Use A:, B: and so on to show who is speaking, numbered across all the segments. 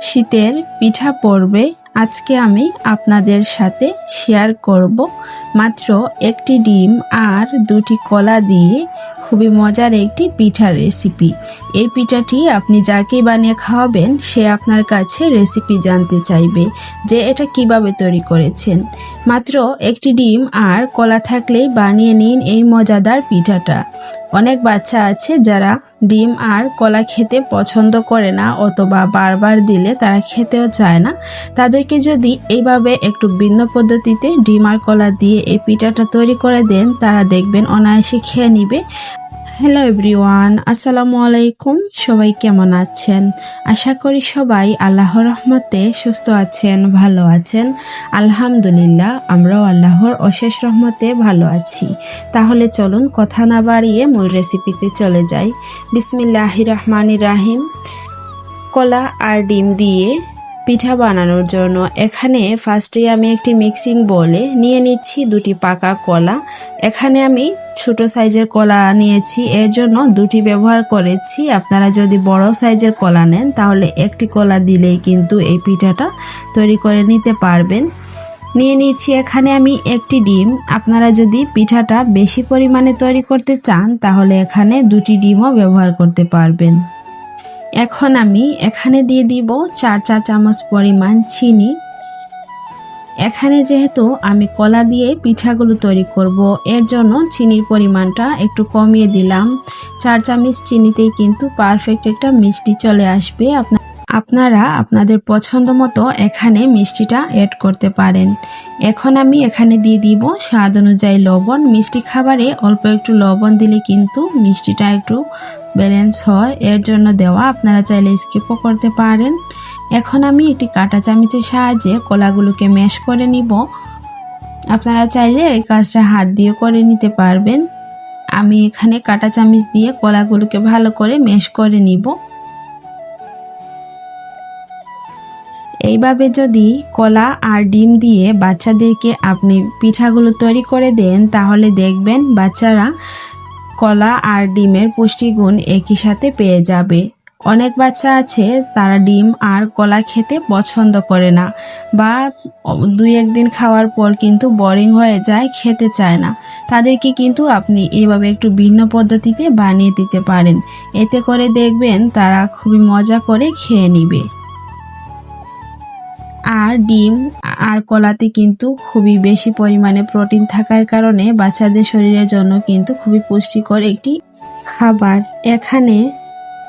A: শীতের পিঠা পর্বে আজকে আমি আপনাদের সাথে শেয়ার করব। মাত্র একটি ডিম আর দুটি কলা দিয়ে খুবই মজার একটি পিঠার রেসিপি এই পিঠাটি আপনি যাকে বানিয়ে খাওয়াবেন, সে আপনার কাছে রেসিপি জানতে চাইবে যে এটা কীভাবে তৈরি করেছেন। মাত্র একটি ডিম আর কলা থাকলেই বানিয়ে নিন এই মজাদার পিঠাটা। অনেক বাচ্চা আছে যারা ডিম আর কলা খেতে পছন্দ করে না অথবা বারবার দিলে তারা খেতেও চায় না। তাদেরকে যদি এইভাবে একটু ভিন্ন পদ্ধতিতে ডিম আর কলা দিয়ে এই পিঠাটা তৈরি করে দেন, তারা দেখবেন অনায়াসে খেয়ে নিবে। হ্যালো এভরিওয়ান আসসালামু আলাইকুম সবাই কেমন আছেন? আশা করি সবাই আল্লাহর রহমতে সুস্থ আছেন, ভালো আছেন। আলহামদুলিল্লাহ, আমরাও আল্লাহর অশেষ রহমতে ভালো আছি। তাহলে চলুন কথা না বাড়িয়ে মূল রেসিপিতে চলে যাই। বিসমিল্লাহ রহমান রাহিম। কলা আর ডিম দিয়ে পিঠা বানানোর জন্য। এখানে ফার্স্টে আমি একটি মিক্সিং বলে নিয়ে নিচ্ছি দুটি পাকা কলা। এখানে আমি ছোট সাইজের কলা নিয়েছি। এর জন্য দুটি ব্যবহার করেছি। আপনারা যদি বড় সাইজের কলা নেন, তাহলে একটি কলা দিলেই কিন্তু এই পিঠাটা তৈরি করে নিতে পারবেন। নিয়ে নিয়েছি এখানে আমি একটি ডিম। আপনারা যদি পিঠাটা বেশি পরিমাণে তৈরি করতে চান, তাহলে এখানে দুটি ডিমও ব্যবহার করতে পারবেন। এখন আমি এখানে দিয়ে দিব চার চা চামচ পরিমাণ চিনি। এখানে যেহেতু আমি কলা দিয়ে পিঠাগুলো তৈরি করব, এর জন্য চিনির পরিমাণটা একটু কমিয়ে দিলাম। চার চামচ চিনিতেই কিন্তু পারফেক্ট একটা মিষ্টি চলে আসবে। আপনার আপনারা আপনাদের পছন্দ মতো এখানে মিষ্টিটা অ্যাড করতে পারেন। এখন আমি এখানে দিয়ে দিব স্বাদ অনুযায়ী লবণ। মিষ্টি খাবারে অল্প একটু লবণ দিলে কিন্তু মিষ্টিটা একটু ব্যালেন্স হয়। এর জন্য দেওয়া আপনারা চাইলে স্কিপও করতে পারেন। এখন আমি একটি কাঁটা চামিচের সাহায্যে কলাগুলোকে ম্যাশ করে নিব। আপনারা চাইলে এই কাজটা হাত দিয়ে করে নিতে পারবেন। আমি এখানে কাঁটা চামিচ দিয়ে কলাগুলোকে ভালো করে ম্যাশ করে নিব। এইভাবে যদি কলা আর ডিম দিয়ে বাচ্চাদেরকে আপনি পিঠাগুলো তৈরি করে দেন, তাহলে দেখবেন বাচ্চারা কলা আর ডিমের পুষ্টিগুণ একই সাথে পেয়ে যাবে। অনেক বাচ্চা আছে, তারা ডিম আর কলা খেতে পছন্দ করে না বা দুই একদিন খাওয়ার পর কিন্তু বোরিং হয়ে যায়, খেতে চায় না। তাদেরকে কিন্তু আপনি এভাবে একটু ভিন্ন পদ্ধতিতে বানিয়ে দিতে পারেন। এতে করে দেখবেন তারা খুবই মজা করে খেয়ে নিবে। আর ডিম আর কলাতে কিন্তু খুবই বেশি পরিমাণে প্রোটিন থাকার কারণে বাচ্চাদের শরীরের জন্য কিন্তু খুবই পুষ্টিকর একটি খাবার। এখানে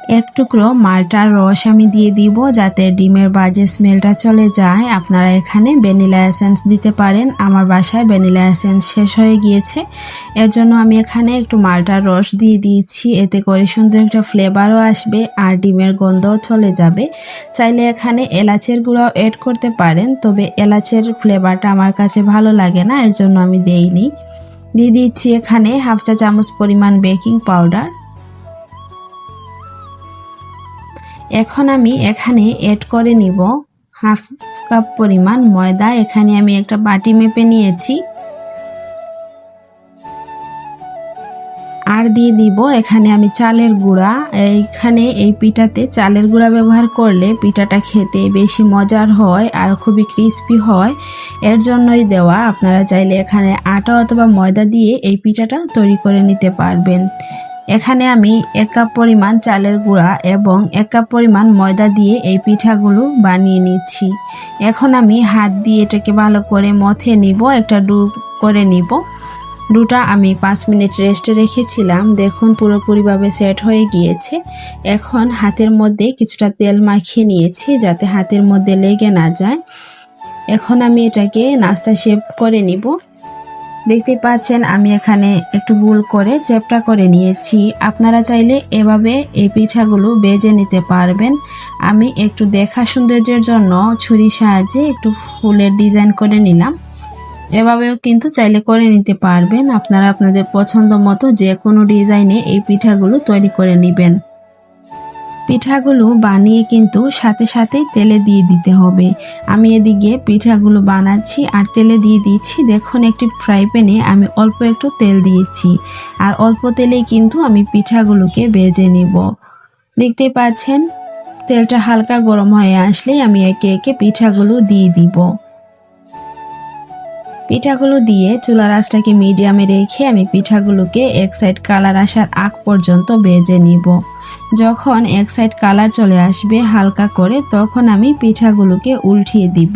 A: এক টুকরো মালটার রস আমি দিয়ে দিব যাতে ডিমের বাজে স্মেলটা চলে যায়। আপনারা এখানে ভ্যানিলা এসেন্স দিতে পারেন। আমার বাসায় ভ্যানিলা এসেন্স শেষ হয়ে গিয়েছে। এর জন্য আমি এখানে একটু মালটার রস দিয়ে দিয়েছি। এতে করে সুন্দর একটা ফ্লেভারও আসবে আর ডিমের গন্ধও চলে যাবে। চাইলে এখানে এলাচের গুঁড়াও অ্যাড করতে পারেন, তবে এলাচের ফ্লেভারটা আমার কাছে ভালো লাগে না, এর জন্য আমি দেইনি। দিয়ে দিচ্ছি এখানে হাফ চা চামচ পরিমাণ বেকিং পাউডার এখন আমি এখানে অ্যাড করে নিব। হাফ কাপ পরিমাণ ময়দা। এখানে আমি একটা বাটি মেপে নিয়েছি। আর দিয়ে দিব এখানে আমি চালের গুঁড়া। এইখানে এই পিঠাতে চালের গুঁড়া ব্যবহার করলে পিঠাটা খেতে বেশি মজার হয় আর খুবই ক্রিস্পি হয়। এর জন্যই দেওয়া। আপনারা চাইলে এখানে আটা অথবা ময়দা দিয়ে এই পিঠাটা তৈরি করে নিতে পারবেন। এখানে আমি এক কাপ পরিমাণ চালের গুঁড়া এবং এক কাপ পরিমাণ ময়দা দিয়ে এই পিঠাগুলো বানিয়ে নিচ্ছি। এখন আমি হাত দিয়ে এটাকে ভালো করে মথে নিব, একটা ডু করে নিব। ডুটা আমি পাঁচ মিনিট রেস্টে রেখেছিলাম। দেখুন পুরোপুরিভাবে সেট হয়ে গিয়েছে। এখন হাতের মধ্যে কিছুটা তেল মাখিয়ে নিয়েছি যাতে হাতের মধ্যে লেগে না যায়। এখন আমি এটাকে নাস্তা শেপ করে নিব। দেখতে পাচ্ছেন, আমি এখানে একটু ভুল করে চ্যাপটা করে নিয়েছি। আপনারা চাইলে এভাবে এই পিঠাগুলো বেজে নিতে পারবেন। আমি একটু দেখা সৌন্দর্যের জন্য ছুরির সাহায্যে একটু ফুলের ডিজাইন করে নিলাম। এভাবেও কিন্তু চাইলে করে নিতে পারবেন। আপনারা আপনাদের পছন্দ মতো যে কোনো ডিজাইনে এই পিঠাগুলো তৈরি করে নেবেন। পিঠাগুলো বানিয়ে কিন্তু সাথে সাথেই তেলে দিয়ে দিতে হবে। আমি এদিকে পিঠাগুলো বানাচ্ছি আর তেলে দিয়ে দিচ্ছি। দেখুন, একটি ফ্রাই প্যানে আমি অল্প একটু তেল দিয়েছি আর অল্প তেলেই কিন্তু আমি পিঠাগুলোকে বেজে নেব। দেখতে পাচ্ছেন, তেলটা হালকা গরম হয়ে আসলেই আমি একে একে পিঠাগুলো দিয়ে দিব। পিঠাগুলো দিয়ে চুলার আঁচটাকে মিডিয়ামে রেখে আমি পিঠাগুলোকে এক সাইড কালার আসার আগ পর্যন্ত বেজে নিব। যখন এক সাইড কালার চলে আসবে হালকা করে তখন আমি পিঠাগুলোকে উল্টিয়ে দিব।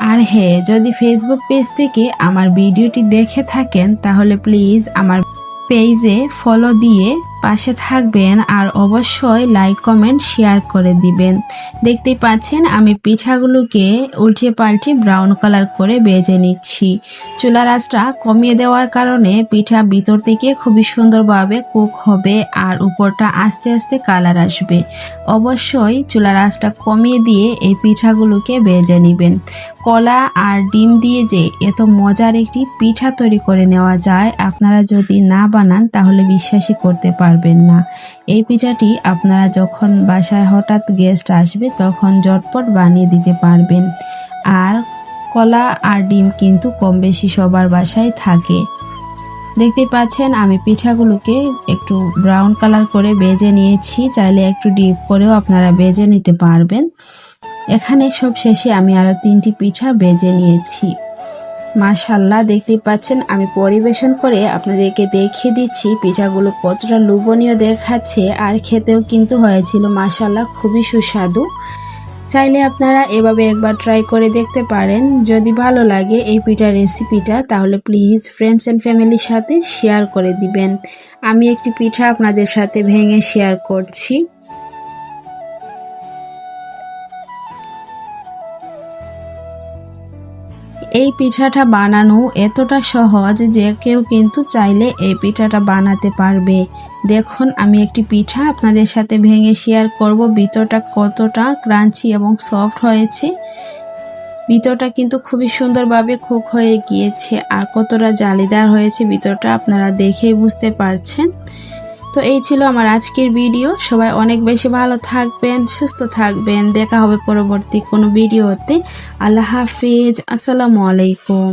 A: আর হ্যাঁ যদি ফেসবুক পেজ থেকে আমার ভিডিওটি দেখে থাকেন, তাহলে প্লিজ আমার পেজে ফলো দিয়ে পাশে থাকবেন আর অবশ্যই লাইক কমেন্ট শেয়ার করে দিবেন। দেখতে পাচ্ছেন আমি পিঠাগুলোকে উল্টে পাল্টে ব্রাউন কালার করে বেজে নিচ্ছি। চুলা আঁচটা কমিয়ে দেওয়ার কারণে পিঠা ভিতর থেকে খুবই সুন্দরভাবে কুক হবে আর উপরটা আস্তে আস্তে কালার আসবে। অবশ্যই চুলা আঁচটা কমিয়ে দিয়ে এই পিঠাগুলোকে বেজে নেবেন। কলা আর ডিম দিয়ে যে এত মজার একটি পিঠা তৈরি করে নেওয়া যায়, আপনারা যদি না বানান তাহলে বিশ্বাসই করতে পারবেন না। এই পিঠাটি আপনারা যখন বাসায় হঠাৎ গেস্ট আসবে, তখন ঝটপট বানিয়ে দিতে পারবেন। আর কলা আর ডিম কিন্তু কম বেশি সবার বাসায় থাকে। দেখতে পাচ্ছেন, আমি পিঠাগুলোকে একটু ব্রাউন কালার করে বেজে নিয়েছি। চাইলে একটু ডিপ করেও আপনারা বেজে নিতে পারবেন। এখানে সব শেষে আমি আরও তিনটি পিঠা বেজে নিয়েছি। মাশাল্লাহ দেখতেই পাচ্ছেন আমি পরিবেশন করে আপনাদেরকে দেখিয়ে দিচ্ছি পিঠাগুলো কতটা লোভনীয় দেখাচ্ছে আর খেতেও কিন্তু হয়েছিল মাশাল্লাহ খুবই সুস্বাদু। চাইলে আপনারা এভাবে একবার ট্রাই করে দেখতে পারেন। যদি ভালো লাগে এই পিঠার রেসিপিটা তাহলে প্লিজ ফ্রেন্ডস অ্যান্ড ফ্যামিলির সাথে শেয়ার করে দিবেন। আমি একটি পিঠা আপনাদের সাথে ভেঙে শেয়ার করছি। এই পিঠাটা বানানো এতটা সহজ যে কেউ কিন্তু চাইলে এই পিঠাটা বানাতে পারবে। দেখুন, আমি একটি পিঠা আপনাদের সাথে ভেঙে শেয়ার করব। ভিতরটা কতটা ক্রাঞ্চি এবং সফট হয়েছে। ভিতরটা কিন্তু খুবই সুন্দরভাবে কুক হয়ে গিয়েছে আর কতটা জালিদার হয়েছে ভিতরটা আপনারা দেখেই বুঝতে পারছেন। তো এই ছিল আমার আজকের ভিডিও। সবাই অনেক বেশি ভালো থাকবেন, সুস্থ থাকবেন। দেখা হবে পরবর্তী কোনো ভিডিওতে। আল্লাহ হাফিজ। আসসালামু আলাইকুম।